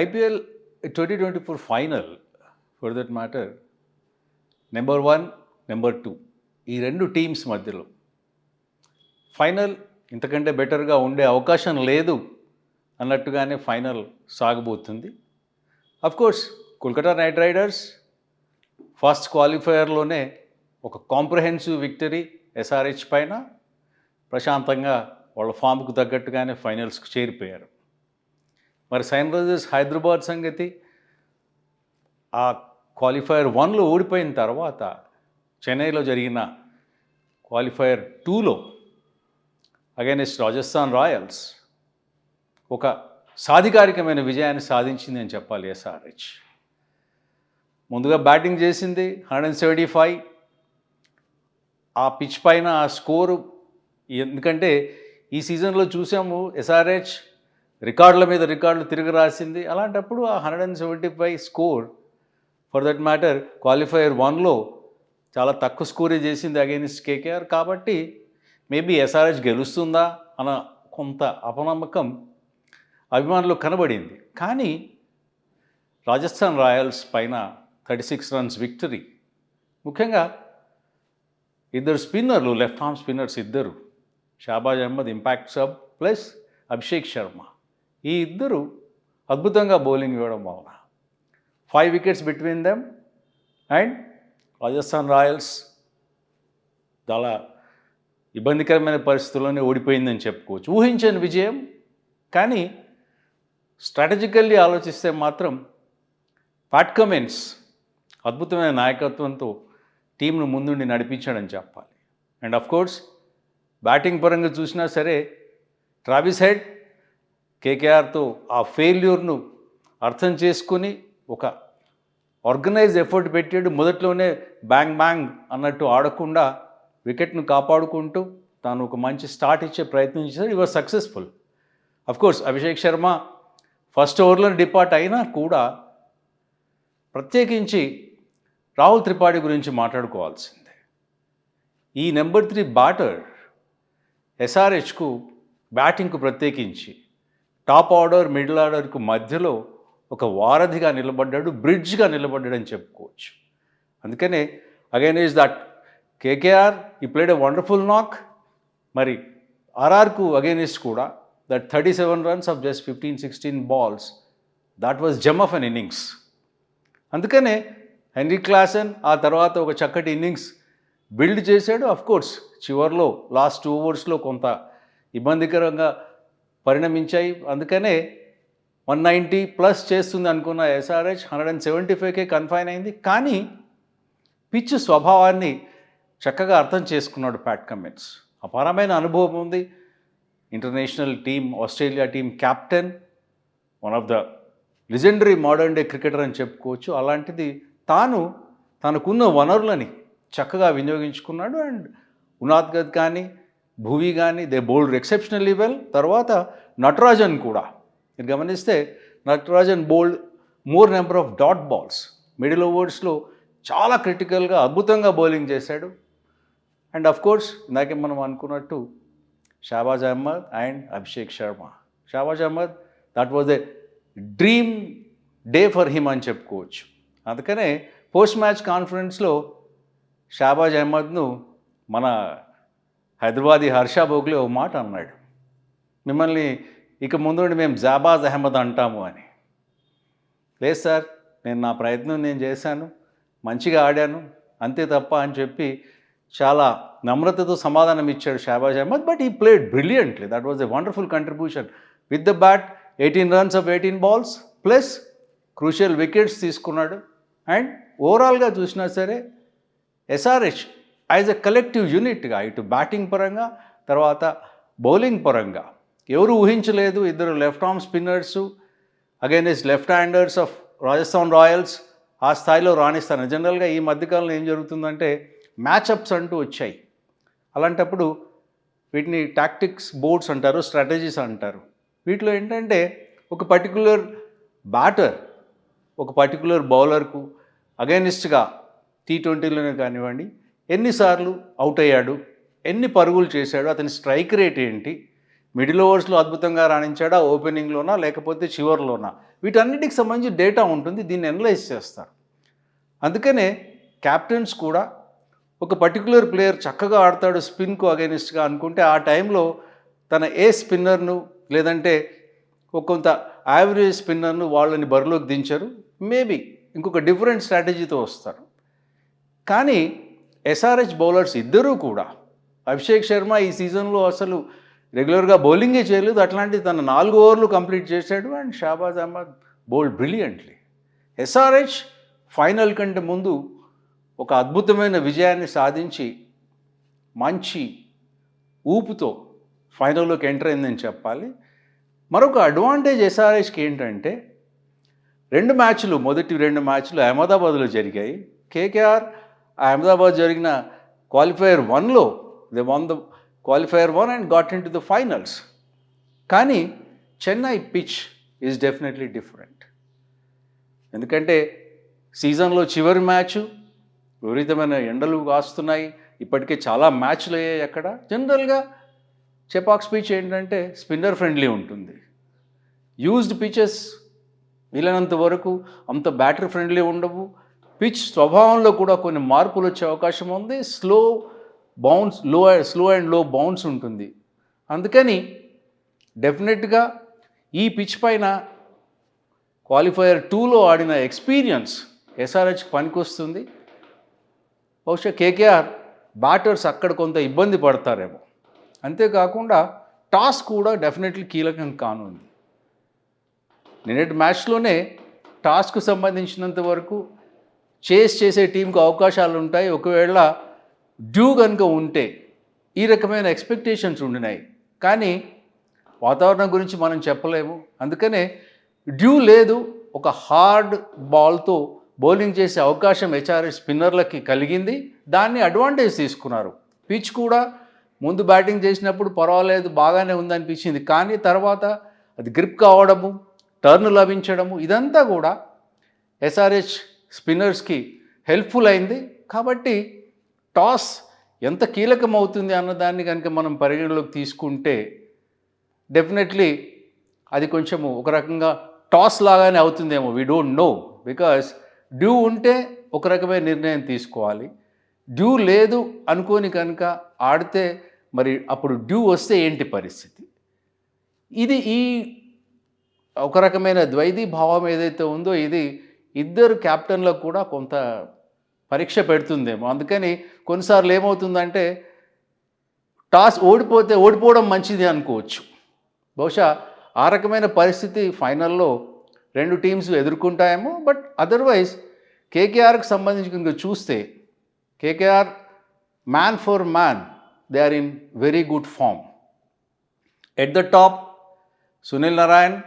IPL twenty twenty four final for that matter number one number two ఈ రెండు teams మధ్యలో. Final ఇంతకంటే బెటర్గా ఉండే అవకాశం లేదు అన్నట్టుగానే final సాగబోతుంది. Course Kolkata Knight Riders first క్వాలిఫైయర్లోనే ఒక కాంప్రహెన్సివ్ విక్టరీ ఎస్ఆర్హెచ్ పైన ప్రశాంతంగా వాళ్ళ ఫామ్కు తగ్గట్టుగానే ఫైనల్స్కి చేరిపోయారు. మరి సన్ రైజర్స్ హైదరాబాద్ సంగతి. ఆ క్వాలిఫైయర్ వన్లో ఓడిపోయిన తర్వాత చెన్నైలో జరిగిన క్వాలిఫైయర్ టూలో అగైనెస్ట్ రాజస్థాన్ రాయల్స్ ఒక సాధికారికమైన విజయాన్ని సాధించింది అని చెప్పాలి ఎస్ఆర్హెచ్. ముందుగా బ్యాటింగ్ చేసింది హండ్రెడ్ అండ్ సెవెంటీ ఫైవ్. ఆ పిచ్ పైన ఆ స్కోరు ఎందుకంటే ఈ సీజన్లో చూసాము ఎస్ఆర్హెచ్ రికార్డుల మీద రికార్డులు తిరిగి రాసింది. అలాంటప్పుడు ఆ hundred and seventy five score for that matter qualifier వన్లో చాలా తక్కువ స్కోరే చేసింది అగైనిస్ట్ కేకేఆర్ కాబట్టి మేబీ ఎస్ఆర్హెచ్ గెలుస్తుందా అన్న కొంత అపనమ్మకం అభిమానులు కనబడింది. కానీ రాజస్థాన్ రాయల్స్ పైన థర్టీ సిక్స్ రన్స్ విక్టరీ ముఖ్యంగా ఇద్దరు స్పిన్నర్లు లెఫ్ట్ ఆర్మ్ స్పిన్నర్స్ ఇద్దరు. Shahbaz Ahmed impact sub plus Abhishek Sharma. ఈ ఇద్దరు అద్భుతంగా బౌలింగ్ ఇవ్వడం వలన five wickets between them and Rajasthan Royals చాలా ఇబ్బందికరమైన పరిస్థితుల్లోనే ఓడిపోయిందని చెప్పుకోవచ్చు. ఊహించని విజయం కానీ స్ట్రాటజికల్లీ ఆలోచిస్తే మాత్రం ప్యాట్ కమెన్స్ అద్భుతమైన నాయకత్వంతో టీంను ముందుండి నడిపించాడని చెప్పాలి. అండ్ ఆఫ్ కోర్స్ బ్యాటింగ్ పరంగా చూసినా సరే ట్రావిస్ హెడ్ కేకేఆర్తో ఆ ఫెయిల్యూర్ను అర్థం చేసుకుని ఒక ఆర్గనైజ్ ఎఫర్ట్ పెట్టాడు. మొదట్లోనే బ్యాంగ్ బ్యాంగ్ అన్నట్టు ఆడకుండా వికెట్ను కాపాడుకుంటూ తాను ఒక మంచి స్టార్ట్ ఇచ్చే ప్రయత్నం చేశాడు. ఇవర్ successful course Abhishek Sharma first ఓవర్లో డిపార్ట్ అయినా కూడా ప్రత్యేకించి రాహుల్ త్రిపాఠి గురించి మాట్లాడుకోవాల్సిందే. ఈ నెంబర్ త్రీ బ్యాటర్ ఎస్ఆర్హెచ్కు బ్యాటింగ్కు ప్రత్యేకించి టాప్ ఆర్డర్ మిడిల్ ఆర్డర్కు మధ్యలో ఒక వారధిగా నిలబడ్డాడు బ్రిడ్జ్గా నిలబడ్డాడు అని చెప్పుకోవచ్చు. అందుకనే అగైన్ ఈజ్ దట్ కేకేఆర్ ఈ ప్లేడ్ ఎ వండర్ఫుల్ నాక్ మరి ఆర్ఆర్కు అగైనిస్ట్ కూడా that thirty seven runs of just fifteen sixteen balls that was gem of an innings అందుకనే హెన్రీ క్లాసన్ ఆ తర్వాత ఒక చక్కటి ఇన్నింగ్స్ బిల్డ్ చేశాడు. అఫ్ కోర్స్ చివరిలో లాస్ట్ టూ ఓవర్స్లో కొంత ఇబ్బందికరంగా పరిణమించాయి. అందుకనే వన్ నైంటీ ప్లస్ చేస్తుంది అనుకున్న ఎస్ఆర్హెచ్ హండ్రెడ్ అండ్ సెవెంటీ ఫైవ్కే కన్ఫైన్ అయింది. కానీ పిచ్ స్వభావాన్ని చక్కగా అర్థం చేసుకున్నాడు ప్యాట్ కమిన్స్. అపారమైన అనుభవం ఉంది. International team Australia team captain one of the legendary modern day cricketer అని చెప్పుకోవచ్చు. అలాంటిది తాను తనకున్న వనరులని చక్కగా వినియోగించుకున్నాడు. అండ్ ఉనాద్గద్ కానీ భువి కానీ దే బోల్డ్ ఎక్సెప్షనల్లీ వెల్. తర్వాత నటరాజన్ కూడా. మీరు గమనిస్తే Natarajan bowled more number of dot balls. Middle ఓవర్స్లో చాలా క్రిటికల్గా అద్భుతంగా బౌలింగ్ చేశాడు. అండ్ అఫ్ కోర్స్ ఇందాకే మనం అనుకున్నట్టు Shahbaz Ahmed and Abhishek Sharma. Shahbaz Ahmed that was a dream day for him అని చెప్పుకోవచ్చు. అందుకనే పోస్ట్ మ్యాచ్ కాన్ఫరెన్స్లో షాబాజ్ అహ్మద్ను మన హైదరాబాదీ హర్ష బోగ్లే ఓ మాట అన్నాడు. మిమ్మల్ని ఇక ముందు మేము జాబాజ్ అహ్మద్ అంటాము అని. లేదు సార్ నేను నా ప్రయత్నం నేను చేశాను మంచిగా ఆడాను అంతే తప్ప అని చెప్పి చాలా నమ్రతతో సమాధానం ఇచ్చాడు Shahbaz Ahmed but he played brilliantly. That was a wonderful contribution with the bat eighteen runs off eighteen balls plus crucial wickets తీసుకున్నాడు. అండ్ ఓవరాల్గా చూసినా సరే ఎస్ఆర్హెచ్ యాజ్ ఎ కలెక్టివ్ యూనిట్గా ఇటు బ్యాటింగ్ పరంగా తర్వాత బౌలింగ్ పరంగా. ఎవరు ఊహించలేదు ఇద్దరు left arm spinners against left handers of Rajasthan Royals ఆ స్థాయిలో రాణిస్తాను. జనరల్గా ఈ మధ్యకాలంలో ఏం జరుగుతుందంటే మ్యాచప్స్ అంటూ వచ్చాయి. అలాంటప్పుడు వీటిని టాక్టిక్స్ బోర్డ్స్ అంటారు స్ట్రాటజీస్ అంటారు. వీటిలో ఏంటంటే ఒక పర్టికులర్ బ్యాటర్ ఒక పర్టికులర్ బౌలర్కు అగైనిస్ట్గా టీ ట్వంటీలోనే కానివ్వండి ఎన్నిసార్లు అవుట్ అయ్యాడు? ఎన్ని పరుగులు చేశాడు? అతని స్ట్రైక్ రేట్ ఏంటి? మిడిల్ ఓవర్స్లో అద్భుతంగా రాణించాడా? ఓపెనింగ్లోనా? లేకపోతే చివర్లోనా? వీటన్నిటికి సంబంధించి డేటా ఉంటుంది. దీన్ని అనలైజ్ చేస్తారు. అందుకనే క్యాప్టెన్స్ కూడా ఒక పర్టికులర్ ప్లేయర్ చక్కగా ఆడతాడు స్పిన్కు అగైనిస్ట్గా అనుకుంటే ఆ టైంలో తన ఏ స్పిన్నర్ను లేదంటే ఒక కొంత యావరేజ్ స్పిన్నర్ను వాళ్ళని బరిలోకి దించరు. మేబీ ఇంకొక డిఫరెంట్ స్ట్రాటజీతో వస్తారు. కానీ ఎస్ఆర్హెచ్ బౌలర్స్ ఇద్దరూ కూడా అభిషేక్ శర్మ ఈ సీజన్లో అసలు రెగ్యులర్గా బౌలింగే చేయలేదు. అట్లాంటిది తన నాలుగు ఓవర్లు కంప్లీట్ చేశాడు and Shahbaz Ahmed bowled brilliantly. SRH final కంటే ముందు ఒక అద్భుతమైన విజయాన్ని సాధించి మంచి ఊపుతో ఫైనల్లోకి ఎంటర్ అయిందని చెప్పాలి. మరొక అడ్వాంటేజ్ ఎస్ఆర్హెచ్కి ఏంటంటే రెండు మ్యాచ్లు మొదటి రెండు మ్యాచ్లు అహ్మదాబాద్లో జరిగాయి. కేకేఆర్ అహ్మదాబాద్ జరిగిన క్వాలిఫైయర్ వన్లో they won the qualifier one and got into the finals కానీ Chennai pitch is definitely different ఎందుకంటే సీజన్లో చివరి మ్యాచ్ విపరీతమైన ఎండలు కాస్తున్నాయి. ఇప్పటికే చాలా మ్యాచ్లు అయ్యాయి అక్కడ. జనరల్గా చెపాక్ స్పీచ్ ఏంటంటే స్పిన్నర్ ఫ్రెండ్లీ ఉంటుంది. యూజ్డ్ పిచెస్ వీలైనంత వరకు అంత బ్యాటరీ ఫ్రెండ్లీ ఉండవు. పిచ్ స్వభావంలో కూడా కొన్ని మార్పులు వచ్చే అవకాశం ఉంది. స్లో బౌన్స్లో స్లో అండ్లో బౌన్స్ ఉంటుంది. అందుకని డెఫినెట్గా ఈ పిచ్ పైన క్వాలిఫైయర్ టూలో ఆడిన ఎక్స్పీరియన్స్ ఎస్ఆర్హెచ్ పనికొస్తుంది. బహుశా కేకేఆర్ బ్యాటర్స్ అక్కడ కొంత ఇబ్బంది పడతారేమో. అంతేకాకుండా టాస్ కూడా డెఫినెట్లీ కీలకం కానుంది. నిన్నటి మ్యాచ్లోనే టాస్కు సంబంధించినంత వరకు చేస్ చేసే టీంకు అవకాశాలు ఉంటాయి ఒకవేళ డ్యూ కనుక ఉంటే ఈ రకమైన ఎక్స్పెక్టేషన్స్ ఉండినాయి. కానీ వాతావరణం గురించి మనం చెప్పలేము. అందుకనే డ్యూ లేదు. ఒక హార్డ్ బాల్తో బౌలింగ్ చేసే అవకాశం హెచ్ఆర్ఎస్ స్పిన్నర్లకి కలిగింది. దాన్ని అడ్వాంటేజ్ తీసుకున్నారు. పిచ్ కూడా ముందు బ్యాటింగ్ చేసినప్పుడు పర్వాలేదు బాగానే ఉందనిపించింది. కానీ తర్వాత అది గ్రిప్ కావడము టర్న్ లభించడము ఇదంతా కూడా ఎస్ఆర్హెచ్ స్పిన్నర్స్కి హెల్ప్ఫుల్ అయింది. కాబట్టి టాస్ ఎంత కీలకం అవుతుంది అన్నదాన్ని కనుక మనం పరిగణలోకి తీసుకుంటే డెఫినెట్లీ అది కొంచెము ఒక రకంగా టాస్ లాగానే అవుతుందేమో. We don't know because dew ఉంటే ఒక రకమైన నిర్ణయం తీసుకోవాలి. డ్యూ లేదు అనుకోని కనుక ఆడితే మరి అప్పుడు డ్యూ వస్తే ఏంటి పరిస్థితి? ఇది ఈ ఒక రకమైన ద్వైతీ భావం ఏదైతే ఉందో ఇది ఇద్దరు క్యాప్టెన్లకు కూడా కొంత పరీక్ష పెడుతుందేమో. అందుకని కొన్నిసార్లు ఏమవుతుందంటే టాస్ ఓడిపోతే ఓడిపోవడం మంచిది అనుకోవచ్చు. బహుశా ఆ రకమైన పరిస్థితి ఫైనల్లో రెండు టీమ్స్ ఎదుర్కొంటాయేమో బట్ అదర్వైజ్ కేకేఆర్కి సంబంధించి కనుక చూస్తే KKR man for man they are in very good form. At the top Sunil Narine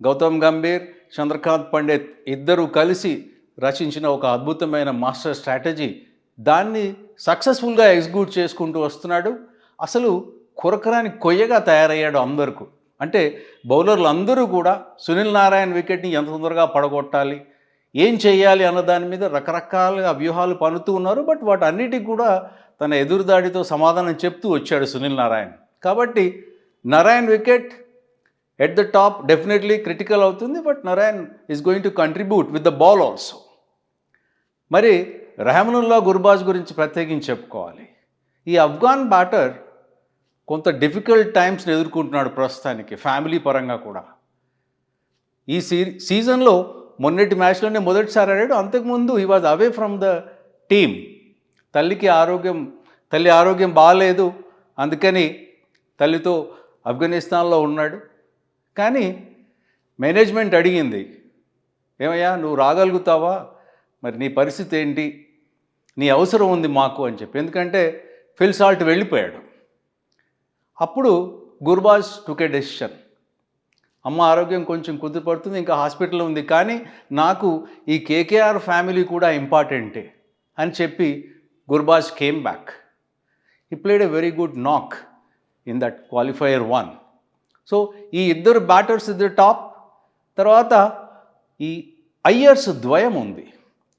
Gautam Gambhir Chandrakant Pandit ఇద్దరు కలిసి రచించిన ఒక అద్భుతమైన మాస్టర్ స్ట్రాటజీ. దాన్ని సక్సెస్ఫుల్గా ఎగ్జిక్యూట్ చేసుకుంటూ వస్తున్నాడు. అసలు కురకరాని కొయ్యగా తయారయ్యాడు అందరికీ. అంటే బౌలర్లు అందరూ కూడా సునీల్ నారాయణ్ వికెట్ని ఎంత తొందరగా పడగొట్టాలి ఏం చేయాలి అన్న దాని మీద రకరకాలుగా వ్యూహాలు పనుతూ ఉన్నారు. బట్ వాటన్నిటికి కూడా తన ఎదురుదాడితో సమాధానం చెప్తూ వచ్చాడు సునీల్ నారాయణ్. కాబట్టి Narine wicket at the top definitely critical అవుతుంది but Narine is going to contribute with the ball also మరి రెహమనుల్లా గుర్బాజ్ గురించి ప్రత్యేకించి చెప్పుకోవాలి. ఈ అఫ్ఘాన్ బ్యాటర్ కొంత డిఫికల్ట్ టైమ్స్ని ఎదుర్కొంటున్నాడు ప్రస్తుతానికి ఫ్యామిలీ పరంగా కూడా. ఈ సీ సీజన్లో మొన్నటి మ్యాచ్లోనే మొదటిసారి ఆడాడు. అంతకుముందు he was away from the team తల్లికి ఆరోగ్యం తల్లి ఆరోగ్యం బాగాలేదు అందుకని తల్లితో ఆఫ్ఘనిస్తాన్లో ఉన్నాడు. కానీ మేనేజ్మెంట్ అడిగింది ఏమయ్యా నువ్వు రాగలుగుతావా? మరి నీ పరిస్థితి ఏంటి? నీ అవసరం ఉంది మాకు అని చెప్పి. ఎందుకంటే ఫిల్ సాల్ట్ వెళ్ళిపోయాడు. అప్పుడు గుర్బాజ్ టుక్ డెసిషన్. అమ్మ ఆరోగ్యం కొంచెం కుదిరిపడుతుంది ఇంకా హాస్పిటల్లో ఉంది కానీ నాకు ఈ కేకేఆర్ ఫ్యామిలీ కూడా ఇంపార్టెంటే అని చెప్పి Gurbaz came back. He played a very good knock in that qualifier one so ఈ ఇద్దరు బ్యాటర్స్ ఇద్దరు టాప్ తర్వాత ఈ అయ్యర్స్ ద్వయం ఉంది.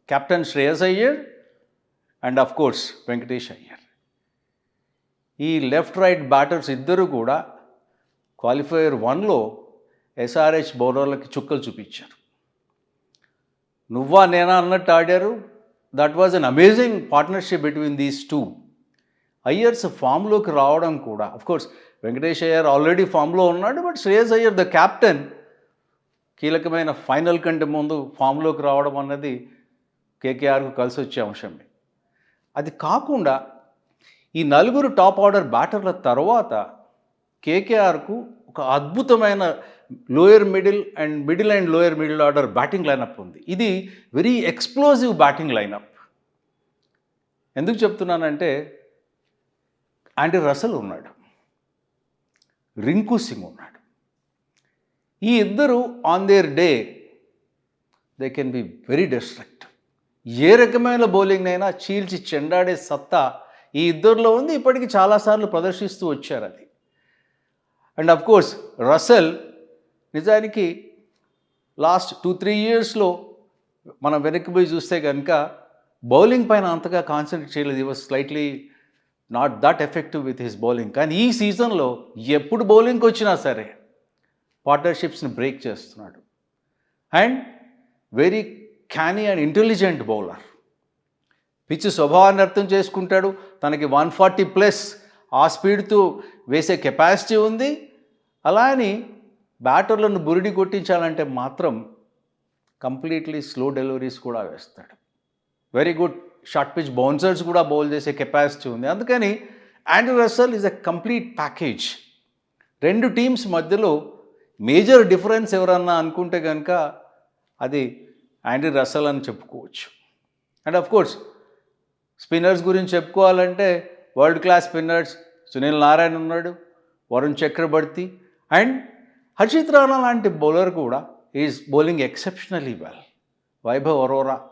Captain Shreyas Iyer and of course Venkatesh Iyer. ఈ లెఫ్ట్ రైట్ బ్యాటర్స్ ఇద్దరు కూడా క్వాలిఫైయర్ వన్లో ఎస్ఆర్హెచ్ బౌలర్లకి చుక్కలు చూపించారు. నువ్వా నేనా అన్నట్టు ఆడారు. That was an amazing partnership between these two Iyers ఫామ్లోకి రావడం కూడా కోర్స్ వెంకటేష్ అయ్యర్ ఆల్రెడీ ఫామ్లో ఉన్నాడు but Shreyas Iyer the captain కీలకమైన ఫైనల్ కంటే ముందు ఫామ్లోకి రావడం అన్నది కేకేఆర్కు కలిసి వచ్చే అంశమే. అది కాకుండా ఈ నలుగురు టాప్ ఆర్డర్ బ్యాటర్ల తర్వాత కేకేఆర్కు ఒక అద్భుతమైన lower middle and middle and lower middle order batting lineup ఉంది. ఇది వెరీ ఎక్స్ప్లోజివ్ బ్యాటింగ్ లైనప్. ఎందుకు చెప్తున్నానంటే ఆంటీ రసల్ ఉన్నాడు. రింకు సింగ్ ఉన్నాడు. ఈ ఇద్దరు on their day they can be very destruct ఏ రకమైన బౌలింగ్నైనా చీల్చి చెండాడే సత్తా ఈ ఇద్దరిలో ఉంది. ఇప్పటికి చాలాసార్లు ప్రదర్శిస్తూ వచ్చారు అది. అండ్ అఫ్ కోర్స్ రసెల్ నిజానికి లాస్ట్ టూ త్రీ ఇయర్స్లో మనం వెనక్కి పోయి చూస్తే కనుక బౌలింగ్ పైన అంతగా కాన్సన్ట్రేట్ చేయలేదు. He was slightly not that effective with his bowling కానీ ఈ సీజన్లో ఎప్పుడు బౌలింగ్కి వచ్చినా సరే పార్ట్నర్షిప్స్ని బ్రేక్ చేస్తున్నాడు. And very canny and intelligent bowler pitch స్వభావాన్ని అర్థం చేసుకుంటాడు. తనకి వన్ ఫార్టీ ప్లస్ ఆ స్పీడ్తో వేసే కెపాసిటీ ఉంది. అలా అని బ్యాటర్లను బురిడి కొట్టించాలంటే మాత్రం కంప్లీట్లీ స్లో డెలివరీస్ కూడా వేస్తాడు. Very good short pitch bouncers కూడా బౌల్ చేసే కెపాసిటీ ఉంది. అందుకని Andre Russell is a complete package రెండు టీమ్స్ మధ్యలో మేజర్ డిఫరెన్స్ ఎవరన్నా అనుకుంటే కనుక అది యాండ్రీ రస్సల్ అని చెప్పుకోవచ్చు. అండ్ అఫ్ కోర్స్ స్పిన్నర్స్ గురించి చెప్పుకోవాలంటే world class spinners Sunil Narayan ఉన్నాడు వరుణ్ చక్రవర్తి అండ్ హర్షిత్ రాణా లాంటి బౌలర్ కూడా is bowling exceptionally well Vaibhav Arora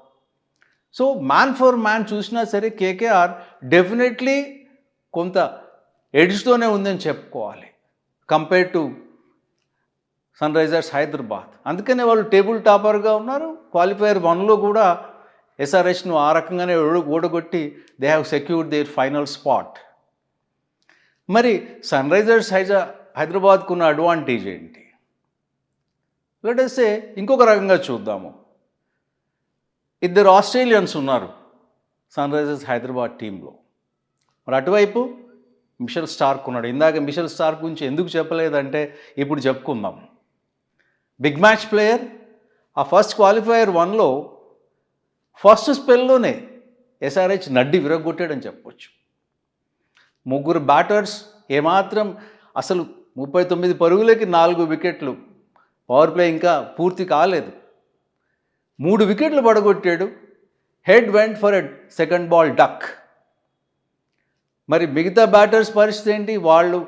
so man for man చూసినా సరే కేకేఆర్ డెఫినెట్లీ కొంత ఎడ్జ్తోనే ఉందని చెప్పుకోవాలి. Compare to Sunrisers Hyderabad అందుకనే వాళ్ళు టేబుల్ టాపర్గా ఉన్నారు. క్వాలిఫైయర్ వన్లో కూడా ఎస్ఆర్హెచ్ను ఆ రకంగానే ఓడగొట్టి they have secured their final spot మరి సన్ రైజర్స్ హైజా హైదరాబాద్కు ఉన్న అడ్వాంటేజ్ ఏంటి? లెటస్తే ఇంకొక రకంగా చూద్దాము. ఇద్దరు ఆస్ట్రేలియన్స్ ఉన్నారు సన్ రైజర్స్ హైదరాబాద్ టీంలో. మరి అటువైపు మిషల్ స్టార్క్ ఉన్నాడు. ఇందాక మిషల్ స్టార్క్ గురించి ఎందుకు చెప్పలేదంటే ఇప్పుడు చెప్పుకుందాం. బిగ్ మ్యాచ్ ప్లేయర్ ఆ ఫస్ట్ క్వాలిఫైయర్ వన్లో ఫస్ట్ స్పెల్లోనే ఎస్ఆర్హెచ్ నడ్డి విరగొట్టాడని చెప్పవచ్చు ముగ్గురు బ్యాటర్స్ ఏమాత్రం అసలు ముప్పై తొమ్మిది పరుగులకి నాలుగు వికెట్లు పవర్ ప్లే ఇంకా పూర్తి కాలేదు. మూడు వికెట్లు పడగొట్టాడు. Head went for a second ball duck మరి మిగతా బ్యాటర్స్ పరిస్థితి ఏంటి? వాళ్ళు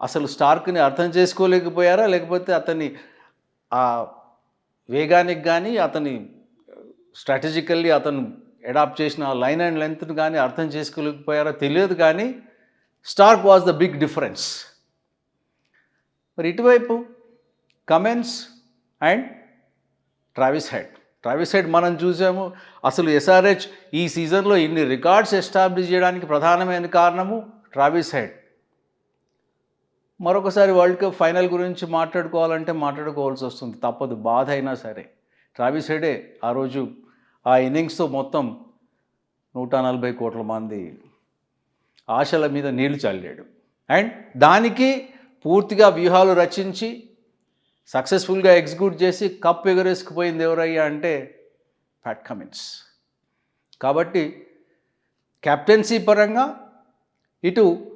అసలు స్టార్క్ని అర్థం చేసుకోలేకపోయారా? లేకపోతే అతని ఆ వేగానికి కానీ అతని స్ట్రాటజికల్లీ అతను అడాప్ట్ చేసిన లైన్ అండ్ లెంత్ని కానీ అర్థం చేసుకోలేకపోయారా? తెలియదు కానీ Starc was the big difference మరి ఇటువైపు Cummins and Travis Head Travis Head మనం చూసాము. అసలు ఎస్ఆర్హెచ్ ఈ సీజన్లో ఇన్ని రికార్డ్స్ ఎస్టాబ్లిష్ చేయడానికి ప్రధానమైన కారణము ట్రావిస్ హెడ్ మరొకసారి వరల్డ్ కప్ ఫైనల్ గురించి మాట్లాడుకోవాలంటే మాట్లాడుకోవాల్సి వస్తుంది. తప్పదు బాధ అయినా సరే. ట్రావిస్ హెడే ఆ రోజు ఆ ఇన్నింగ్స్తో మొత్తం నూట నలభై కోట్ల మంది ఆశల మీద నీళ్ళు చల్లాడు. అండ్ దానికి పూర్తిగా వ్యూహాలు రచించి సక్సెస్ఫుల్గా ఎగ్జిక్యూట్ చేసి కప్ ఎగరేసుకుపోయింది ఎవరయ్యా అంటే ప్యాట్ కమిన్స్. కాబట్టి కెప్టెన్సీ పరంగా ఇటు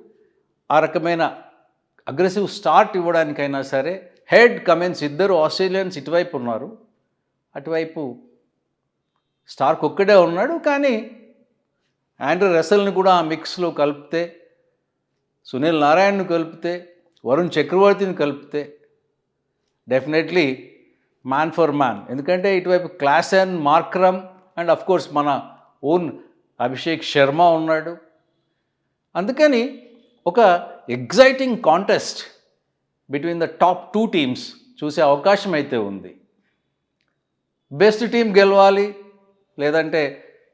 ఆ రకమైన అగ్రెసివ్ స్టార్ట్ ఇవ్వడానికైనా సరే హెడ్ కమెన్స్ ఇద్దరు ఆస్ట్రేలియన్స్ ఇటువైపు ఉన్నారు. అటువైపు స్టార్క్ ఒక్కడే ఉన్నాడు కానీ ఆండ్రూ రెసల్ని కూడా ఆ మిక్స్లో కలిపితే సునీల్ నారాయణను కలిపితే వరుణ్ చక్రవర్తిని కలిపితే డెఫినెట్లీ మ్యాన్ ఫర్ మ్యాన్ ఎందుకంటే ఇటువైపు Klaasen Markram and of course మన ఓన్ అభిషేక్ శర్మ ఉన్నాడు. అందుకని ఒక exciting contest between the top two teams చూసే అవకాశం అయితే ఉంది. బెస్ట్ టీం గెలవాలి లేదంటే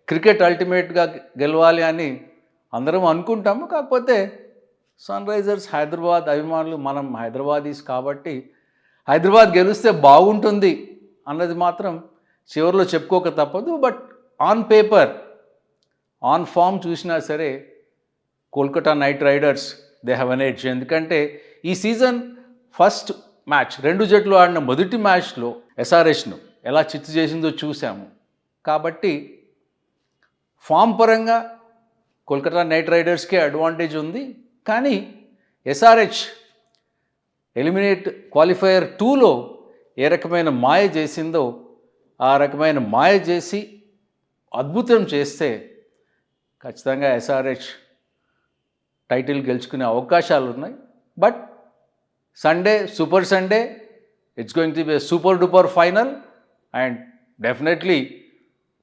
క్రికెట్ అల్టిమేట్గా గెలవాలి అని అందరం అనుకుంటాము. కాకపోతే సన్ రైజర్స్ హైదరాబాద్ అభిమానులు మనం హైదరాబాదీస్ కాబట్టి హైదరాబాద్ గెలిస్తే బాగుంటుంది అన్నది మాత్రం చివరిలో చెప్పుకోక తప్పదు but on paper on form చూసినా సరే Kolkata Knight Riders they have an edge ఎందుకంటే ఈ సీజన్ ఫస్ట్ మ్యాచ్ రెండు జట్లు ఆడిన మొదటి మ్యాచ్లో ఎస్ఆర్హెచ్ను ఎలా చిత్తు చేసిందో చూసాము కాబట్టి ఫామ్ పరంగా కోల్కతా నైట్ రైడర్స్కే అడ్వాంటేజ్ ఉంది. కానీ ఎస్ఆర్హెచ్ ఎలిమినేట్ క్వాలిఫైయర్ టూలో ఏ రకమైన మాయ చేసిందో ఆ రకమైన మాయ చేసి అద్భుతం చేస్తే ఖచ్చితంగా ఎస్ఆర్హెచ్ టైటిల్ గెలుచుకునే అవకాశాలు ఉన్నాయి. But Sunday super Sunday it's going to be super duper final and definitely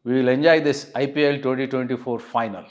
we will enjoy this IPL twenty twenty four final.